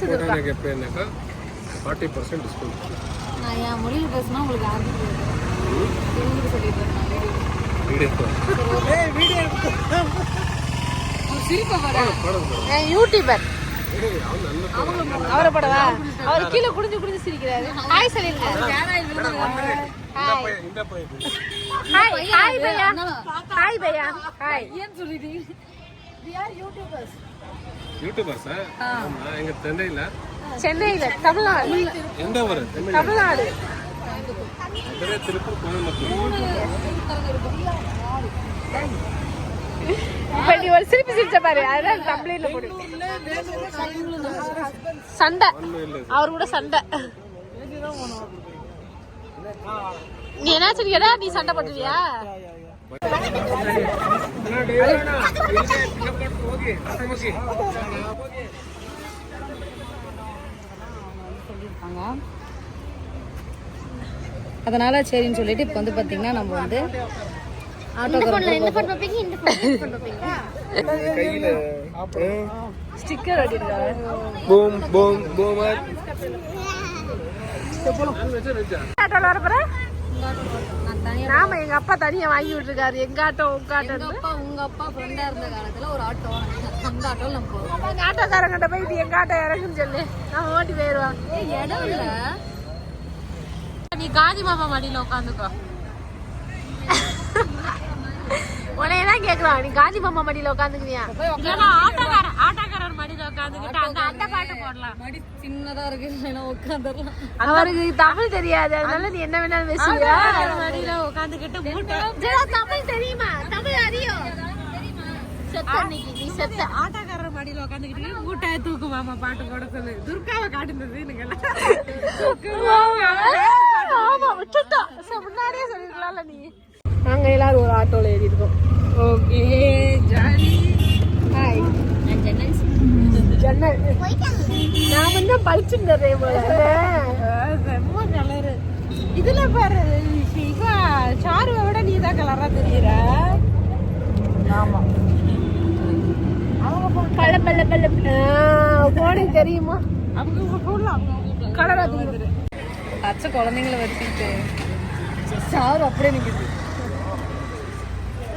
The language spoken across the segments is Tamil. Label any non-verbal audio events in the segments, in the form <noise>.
போட்டால் எனக்கு எப்படின்னாக்கா ஃபார்ட்டி பர்சன்ட் டிஸ்கவுண்ட் நான் என் மொழியில் பேசினா உங்களுக்கு என் யூடியூபர் அவரை படவா? அவர் கீழே குடிஞ்சு குடிஞ்சு சிரிக்கிறாரு. ஹாய் சொல்லிருங்க ஹாய் ஹாய் பையா ஹாய் பையா ஹாய் ஏன் சொல்லிட்டீங்க. யூடியூபர் சார் ஆமா எங்க சென்னையில. சென்னையில தமிழ்நாடு. எந்த ஊர்? தமிழ் தமிழ்நாடு. திருப்பூர் கோயம்புத்தூர். ஒரு சிரிப்பு சிரிச்ச பாரு. அதான் கம்ப்ளைண்ட்ல போடு. சண்டை. அவர் கூட சண்டை. நீ என்ன சொல்லிக்கடா நீ சண்டை போட்டுவியா சொல்லியிருக்காங்க அதனால சரின்னு சொல்லிட்டு இப்போ வந்து பார்த்தீங்கன்னா நம்ம வந்து ஸ்டிக்கர் அடிக்கிறாரு பூம் நாம எங்க அப்பா தனியா வாங்கி விட்டுருக்காரு. எங்க ஆட்டோ உங்க ஆட்டோ அப்பா உங்கள் அப்பா ஃப்ரெண்டாக இருந்த காலத்தில் ஒரு ஆட்டோ அந்த ஆட்டோவில் நம்ம போகிறோம் எங்க ஆட்டோக்காரங்கிட்ட போய் இது எங்க ஆட்டோ? இறங்குன்னு சொல்லு. நம்ம ஓட்டி போயிருவான். ஏய் இடம் இல்லை. நீ காதி மாமா மடியில உட்காந்துக்கோ உனைய தான் கேக்குறான். நீ காதி மாமா மடியில உட்காந்துக்கிறியா இல்லைன்னா ஆட்டோக்கார ஆட்டோக்காரர் மடியில உட்காந்துக்கிட்டு அந்த அந்த பாட்டு போடலாம். மடி சின்னதாக இருக்கு உட்காந்துடலாம் அவருக்கு தமிழ் தெரியாது. அதனால நீ என்ன வேணாலும் பேசுவியா? மடியில உட்காந்துக்கிட்டு மூட்டை தமிழ் தெரியுமா? தமிழ் அறியும். செத்த அன்னைக்கு நீ செத்த. ஆட்டோக்காரர் மடியில உட்காந்துக்கிட்டு மூட்டை தூக்கு மாமா பாட்டு போட சொல்லு. துர்காவை காட்டுனது சரி, முன்னாடியே சொல்லிருக்கலாம்ல நீ. நாங்க எல்லாரும் ஒரு ஆட்டோல ஏறி இருக்கோம் ஓகே ஜாலி ஹாய் ஜன்னல் நான் வந்து போல செம்ம கலரு இதுல பாரு இவ சாருவை விட நீ தான் கலரா தெரியுற. ஆமா. பல்ல பல்ல பல்ல போன தெரியுமா? அவங்க போடல அவங்க கலரா தெரியும் பச்சை குழந்தைங்கள வச்சுக்கிட்டு. சாரு அப்படியே நிற்குது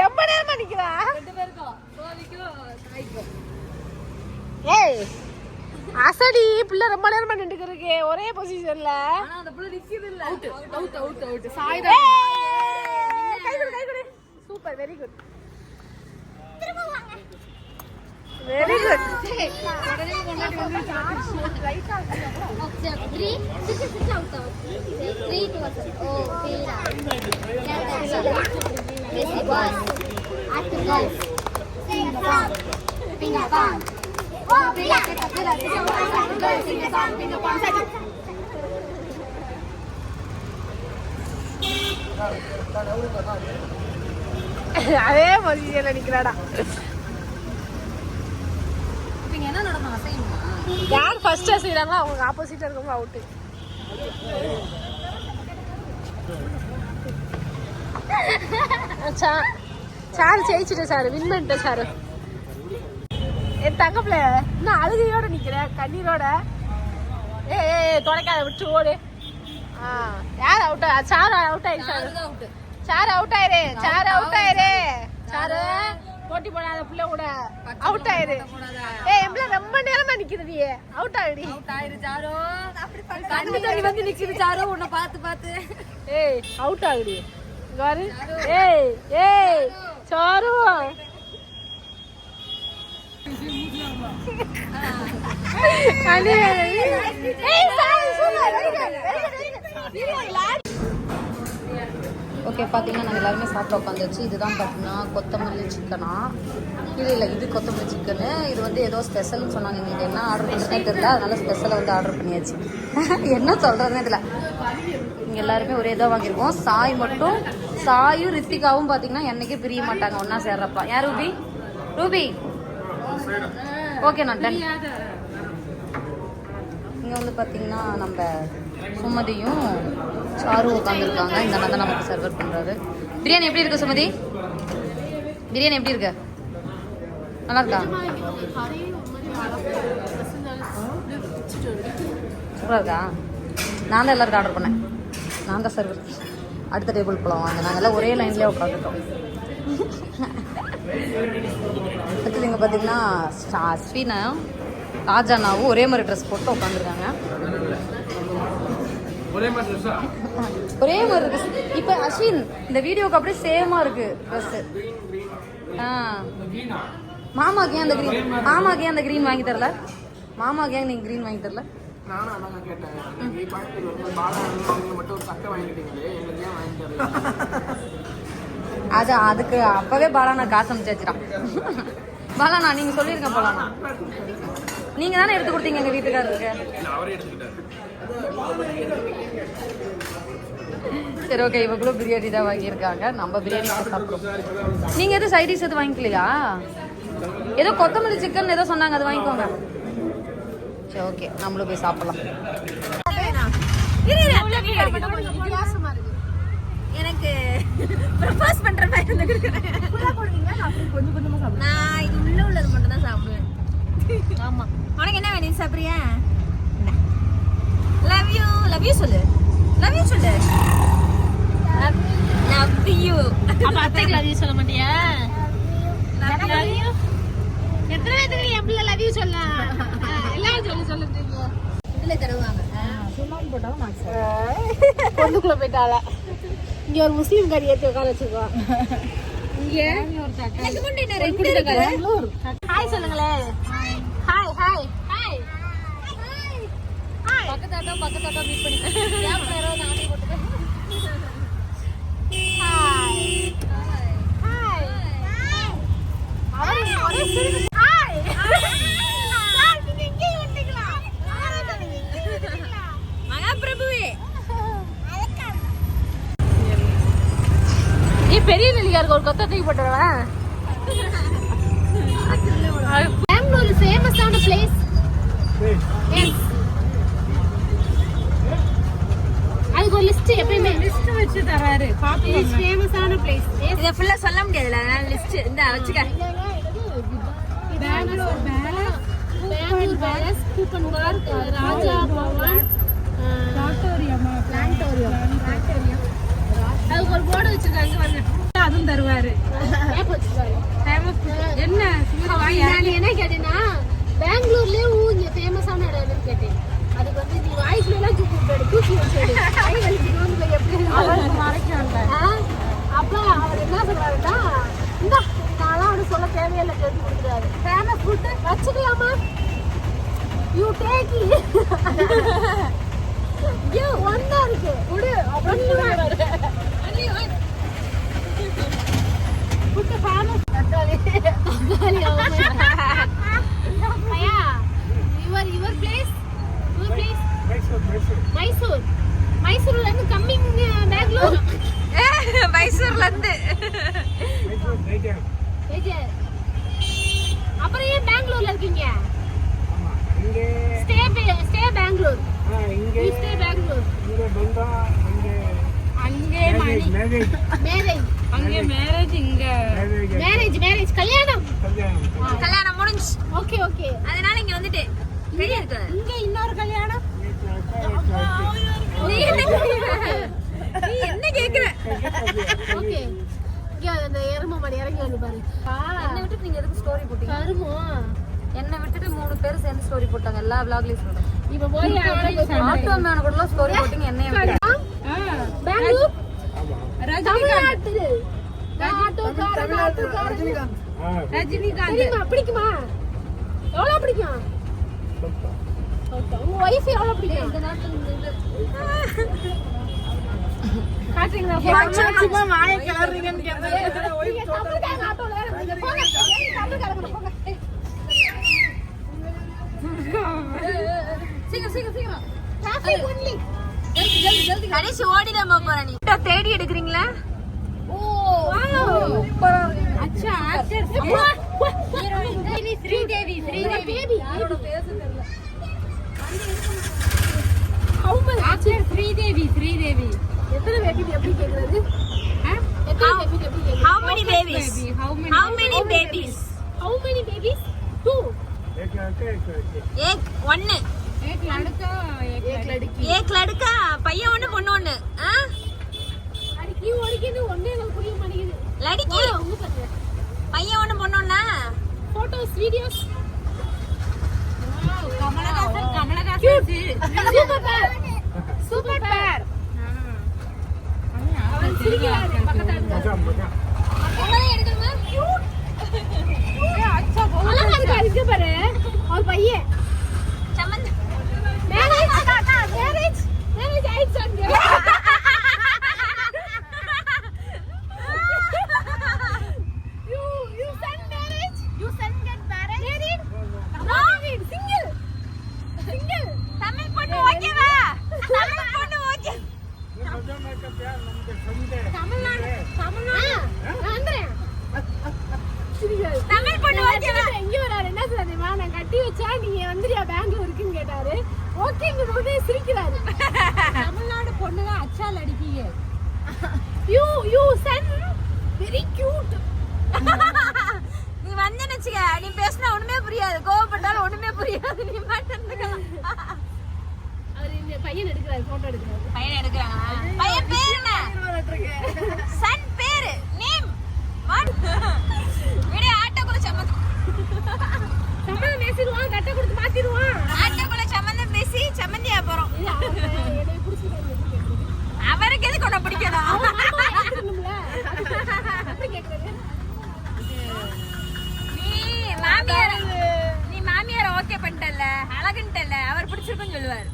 ரொம்ப நேரமா நிக்கிறா ஏய் அசடி பிள்ளை ரொம்ப நேரமா நின்றுக்கிட்டு இருக்கு ஒரே பொசிஷன்ல ஆனா அந்த புள்ள நிக்குது இல்ல out out out out Sai கை கொடு கை கொடு super very good very good Three, six, six out of three to us. Oh, Pira. Messi boss. At the golf. Sing the song. Ping a pong. Oh, Pira, get the Pira. Sing the song. Girl, sing the song. Ping a pong. Second. அதே பொசிஷன்ல நிக்கிறாடா இங்க என்ன நடக்கும் அசையுமா யார் ஃபர்ஸ்ட் செய்யறாங்களோ அவங்க ஆப்போசிட்ல இருக்கவங்க அவுட் <laughs> சார் ஜெயிச்சுட்டு சார் வின் பண்ணிட்டேன் சார். என் தங்க பிள்ளை இன்னும் அழுகையோட நிக்கிறேன் கண்ணீரோட. ஏ ஏ தொலைக்காத விட்டு ஓடு. ஆ யார் அவுட் சார் அவுட் ஆயிடுச்சு சார். சார் அவுட் ஆயிரு சார் அவுட் ஆயிரு. சாரு போட்டி போடாத புள்ள கூட அவுட் ஆயிரு. ஏய் எம்பள ரொம்ப நேரமா நிக்குது நீ. அவுட் ஆயிடி அவுட் ஆயிரு சாரோ. கண்ணு தண்ணி வந்து நிக்குது சாரோ உன்னை பார்த்து பார்த்து. ஏய் அவுட் ஆகுடி இங்க பாரு ஏய் ஏய் சாரு ஓகே பார்த்தீங்கன்னா நாங்கள் எல்லாருமே சாப்பிட உட்காந்துச்சு இதுதான் பார்த்தீங்கன்னா கொத்தமல்லி சிக்கனா இல்லை இல்லை இது கொத்தமல்லி சிக்கனு இது வந்து ஏதோ ஸ்பெஷல்னு சொன்னாங்க. எங்களுக்கு என்ன ஆர்டர் பண்ணுறதுனே தெரியல. அதனால ஸ்பெஷலை வந்து ஆர்டர் பண்ணியாச்சு. <laughs> என்ன சொல்கிறதுனே தெரியல. இங்கே எல்லாருமே ஒரே இதாக வாங்கியிருக்கோம். சாய் மட்டும் சாயும் ரித்திகாவும் பார்த்தீங்கன்னா என்னைக்கே பிரிய மாட்டாங்க ஒன்றா சேர்றப்பா. யார் ரூபி? ரூபி? ஓகே நான் டன் இங்கே வந்து பார்த்தீங்கன்னா நம்ம சுமதியும் சாரு உட்காந்துருக்காங்க இந்த அண்ணா தான் நமக்கு சர்வர் பண்ணுறாரு பிரியாணி எப்படி இருக்கு சுமதி? பிரியாணி எப்படி இருக்கு? நல்லா இருக்கா? சூப்பராக இருக்கா? நான் தான் எல்லாருக்கும் ஆர்டர் பண்ணேன். நான் தான் சர்வர் அடுத்த டேபிள் போகலாம் வாங்க நாங்கள் எல்லாம் ஒரே லைன்லேயே உட்காந்துட்டோம் அடுத்தது இங்கே பார்த்தீங்கன்னா அஸ்வினா ராஜானாவும் ஒரே மாதிரி ட்ரெஸ் போட்டு உட்காந்துருக்காங்க ஒரே மாதிரி ட்ரெஸ்ஸா இருக்கு இப்போ அஸ்வின் இந்த வீடியோக்கு அப்படியே சேமா இருக்கு ட்ரெஸ் ஆ. மாமாக்கு ஏன் அந்த க்ரீன் மாமாக்கு ஏன் அந்த க்ரீன் வாங்கி தரல? மாமாக்கு ஏன் நீங்க க்ரீன் வாங்கி தரல? நானும் அதான் கேட்டேன். நீங்க கோயம்புத்தூர் வந்து பாலா நீங்க மட்டும் ஒரு சட்டை வாங்கிட்டீங்களே எங்களுக்கு ஏன் வாங்கி அது அதுக்கு அப்பவே பாலானா காசு அமைச்சு வச்சிடான் பாலானா நீங்க சொல்லிருங்க பாலானா நீங்க தானே எடுத்து கொடுத்தீங்க எங்க வீட்டுக்காரருக்கு? இல்லை அவரே எடுத்துக்கிட்டாரு. சரி ஓகே இவங்களும் பிரியாணி தான் வாங்கியிருக்காங்க. நம்ம பிரியாணி சாப்பிடுறோம். நீங்க எதுவும் சைடிஷ் எதுவும் வாங்கிக்கலையா? ஏதோ கொத்தமல்லி சிக்கன் ஏதோ சொன்னாங்க அது வாங்கிக்கோங்க. சரி ஓகே நம்மளும் போய் சாப்பிடலாம். எனக்கு ப்ரப்போஸ் பண்ற மாதிரி நான் இது உள்ள உள்ளது மட்டும் தான் சாப்பிடுவேன். ஆமா. உனக்கு என்ன வேணும் சாப்பிடுறியா? லவ் யூ லவ் யூ சொல்லு. லவ் யூ சொல்லு. லவ் யூ அப்ப அத்தைக்கு லவ் யூ சொல்ல மாட்டியா? லவ் யூ எத்தனை பேத்துக்கு என் பிள்ளை லவ் யூ சொல்ல? எல்லாரும் சொல்லி சொல்லுங்க இதுல தருவாங்க. பொண்ணுக்குள்ள போயிட்டால இங்க ஒரு முஸ்லீம் கறி ஏத்தி உட்கார வச்சிருக்கோம். இங்க? ரெண்டு இருக்கு. ஹாய் சொல்லுங்களே. ஹாய் ஹாய் ஹாய் பக்கத்தாட்டோ பக்கத்தாட்டோ மீட் பண்ணி ஹாய் ஹாய் ஒரே ஹாய் சார் நீங்க இங்கே வந்துட்டீங்களா ஆனா நீங்க இங்கே வந்துட்டீங்களா மகாபிரபுவே நீ நெல்லிக்காருக்கு ஒரு கொத்த தூக்கி போட்டுருவேன் பெங்களூர் ஃபேமஸான பிளேஸ் அதுக்கு ஒரு லிஸ்ட் எப்பயுமே. லிஸ்ட் வச்சு தராரு பாப்போம் ஃபேமஸான பிளேஸ் இத ஃபுல்லா சொல்ல முடியாதுல லிஸ்ட் இந்த வச்சுக்க. Bengaluru palace Bengaluru palace Cubbon park Raja Bhavan planetarium planetarium அதுக்கு ஒரு போர்டு வச்சிருக்காங்க வந்து அதுவும் தருவாரு. என்ன? நான் என்ன கேட்டேன்னா பெங்களூர்லயே இங்க ஃபேமஸான இடம் எதுன்னு கேட்டேன். அதுக்கு வந்து நீ எல்லாம் தூக்கி விட்டாரு தூக்கி அவர் என்ன சொல்றாருன்னா இந்தா நான்லாம் அவரு சொல்ல தேவையில்லை கேட்டு கொடுக்குறாரு. ஃபேமஸ் ஃபுட்டு வச்சுக்கலாமா? யூ டேக் ஐயோ ஒன்னா இருக்கு. விடு அப்படின்னு ஃபுட்டு ஃபேமஸ் ஐயா your your place your place Mysore மைசூர்ல இருந்து கம்மிங் பெங்களூர் மைசூர்ல இருந்து அப்புறம் ஏன் பெங்களூர்ல இருக்கீங்க? Stay stay Bengaluru. Stay Bengaluru. அங்கே மணி மேரேஜ் அங்கே மேரேஜ் இங்க. மேரேஜ் மேரேஜ் கல்யாணம். கல்யாணம். முடிஞ்சு ஓகே ஓகே அதனால இங்க வந்துட்டு வெளிய இருக்கு இங்க இன்னொரு கல்யாணம். நீ என்ன கேக்குற? என்ன ஓகே இங்க அந்த எருமை மாடு இறங்கி வந்து பாரு. என்னை விட்டு நீங்க எதுக்கு ஸ்டோரி போட்டீங்க? கருமோ என்னை விட்டுட்டு மூணு பேர் சேர்ந்து ஸ்டோரி போட்டாங்க. எல்லா விளாக்லயும் சொல்றேன். இப்ப போய் ஆட்டோ மேன கூட ஸ்டோரி போட்டீங்க. என்னைய விட்டு பெங்களூர் ரஜினிகாந்த். பிடிக்குமா எவ்வளவு பிடிக்கும் உங்க ஒய்ஃப் எவ்வளவு பிடிக்கும் காட்டுறீங்களா கிளறீங்கன்னு சீக்கிரம் சீக்கிரம் சீக்கிரம் கடைசி ஓடிடாம போற நீ. தேடி எடுக்கிறீங்களா அச்சா actor. அப்பா, அப்பா, அப்பா. ஸ்ரீதேவி இவங்க baby. ஆக்டர் ஸ்ரீதேவி ஸ்ரீதேவி எத்தனை baby எப்படி கேக்குறது? ஆ? எத்தனை baby எப்படி கேக்குறது? How many babies? how many How many babies? How many babies? Two. एक ஒன்னு एक लड़का एक लड़की ஏக் லடுக்கா பையன் ஒண்ணு பொண்ணு ஒண்ணு ஆ? அடிக்கி ஒடிக்கின்னு ஒண்ணே எங்களுக்கு புரிய மாட்டேங்குது லடுக்கி. பையன் ஒண்ணு பொண்ணு ஒண்ணா Photos, videos. Kamal Haasan Kamal Haasan Super pair. Super pair. அவர் சிரிக்கிறாரு பக்கத்தால. அழகா இருக்காரு, அவர் பிடிச்சிருக்குன்னு சொல்லுவார்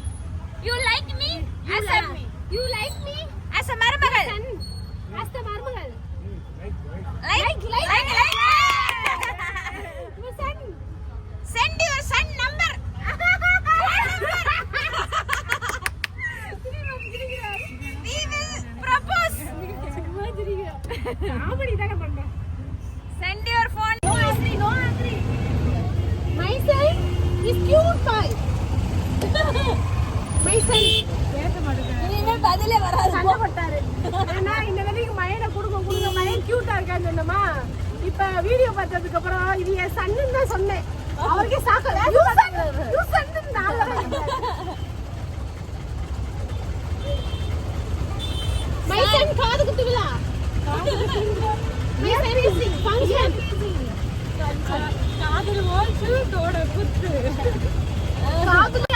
you like me as a You like me? as a மருமகள் Son. As the மருமகள். Like like பதிலே வராது சண்டை போட்டாரு. ஏன்னா இந்த தடவைக்கு மயனை கொடுங்க, கொடுங்க, மயன் ஆ இருக்கான்னு சொன்னோமா? இப்ப வீடியோ பார்த்ததுக்கு அப்புறம் இது என் சன்னுன்னு தான் சொன்னேன் அவருக்கே சாக்க You son, you son ன்னு நாலு தடவை சொல்லிட்டாரு. My son காது குத்து விழா My son is function. காதல் வாய்ஸ் தோட குத்து காதுலா?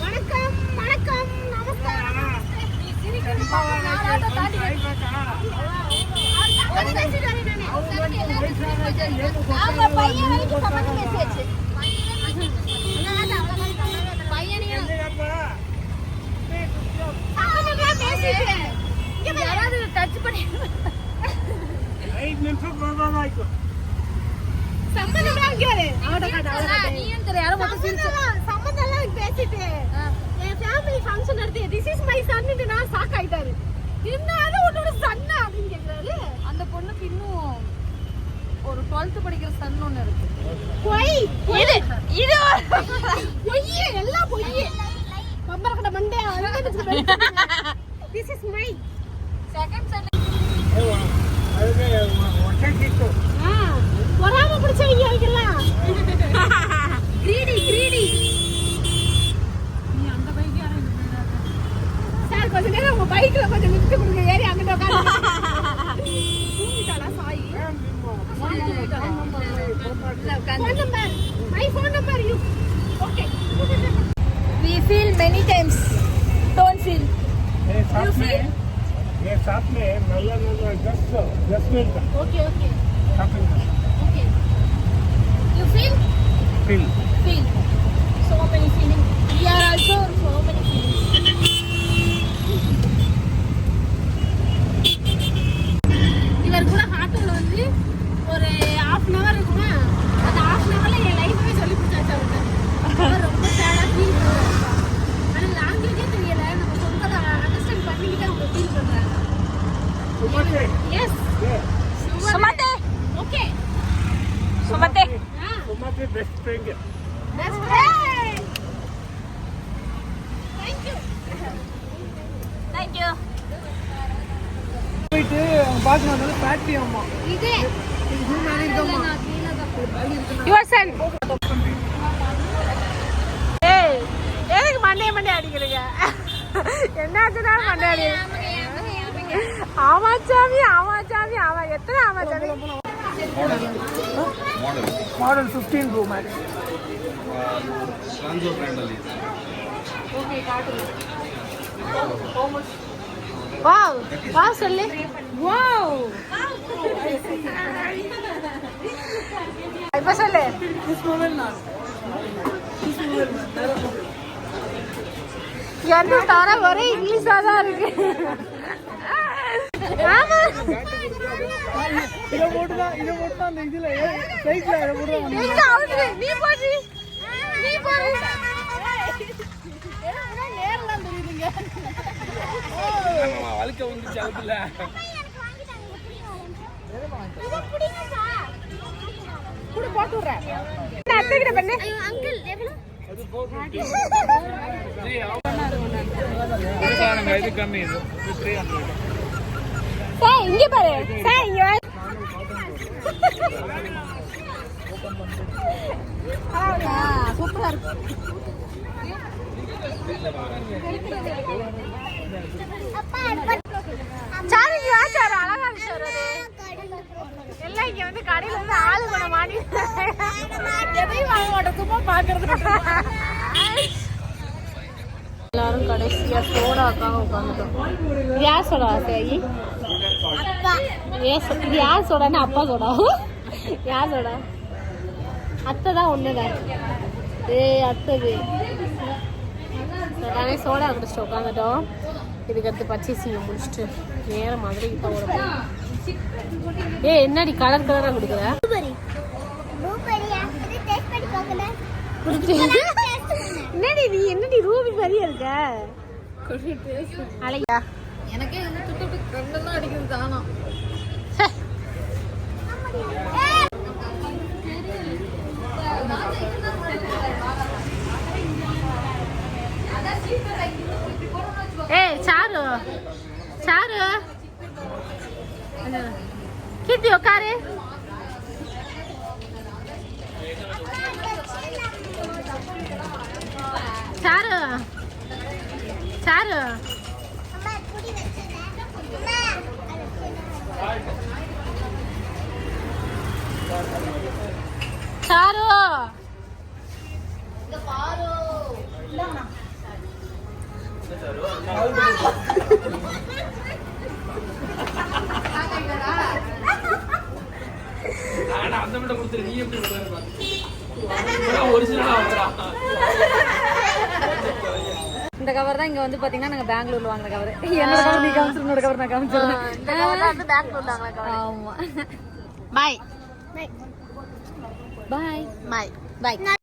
வணக்கம் வணக்கம் நமஸ்காரம் நீ யாராவது டச் பண்ணி. நீயும் தெரியும். யாரும் மட்டும் சம்மந்தம்லாம் பேசிட்டு. என் family function we feel many times don't feel you feel? ये साथ में नल्ला नल्ला दस दस मिनट का ஓகே ஓகே शॉपिंग का okay you feel feel feel so many feelings we are also so many feelings இவர் கூட ஆட்டோல வந்து not a எத்தனை ஆமா சாமி model fifteen bro maths ಟ್ರಾನ್ಸೋ ಬ್ರ್ಯಾಂಡಲ್ಲಿ wow வா சொல்லு வாவ் இப்ப சொல்லு என்ன தர ஒரே இங்கிலீஷா தான் இருக்கு ஆமா. இதை இதை அந்த இதில் இதை நீ போடு நீ போடு. வழுக்க வந்துச்சு அதுக்குள்ள நான் அத்தைக்கிட்ட பண்ணு. அங்கிள் எவ்வளவு இது கம்மி இது த்ரீ ஹண்ட்ரட் சார் இங்க பாரு. சார் இங்க வா. சூப்பரா இருக்கு. சார் இங்க வா சார். அழகா இருக்கு சார். எல்லாம் இங்க வந்து கடையில ஆளு எதையும் வாங்க மாட்டோம். சும்மா பாக்குறது எல்லாரும் கடைசியா சோடாக்காக உட்காந்துட்டோம் ஏன் சோடா சரி? சொ- இது யார் சோடான்னு அப்பா சோடா யார் சோடா அத்தை தான் ஒண்ணுதான் ஏய் அத்தது. எல்லாமே சோடா குடிச்சிட்டு உட்காந்துட்டோம் இதுக்கடுத்து பச்சரிசிங்க முடிச்சுட்டு நேர மாதிரி இப்போ ஒரு ஏ என்னடி கலர் கலரா கொடுக்குற? என்னடி நீ என்னடி ரூபி மாதிரியே இருக்க? அலையா எனக்கே வந்து துட்டு விட்டு கண்ணெல்லாம் அடிக்குது தானா? ஏய் சாரு சாரு கீர்த்தி உட்காரு சாரு சாரு சாரு. ஆனா அந்த மட்டும் கொடுத்துரு. நீ எப்படி ஒரிஜினலா வந்துடா இந்த கவர் தான் இங்க வந்து பாத்தீங்கன்னா நாங்க பெங்களூர்ல வாங்கின கவர் என்னோட கவர் நீ காமிச்சிரு என்னோட கவர் நான் காமிச்சிருந்தேன் இந்த கவர்ல வந்து பெங்களூர்ல ஆமா. பாய் பாய் பாய் பாய்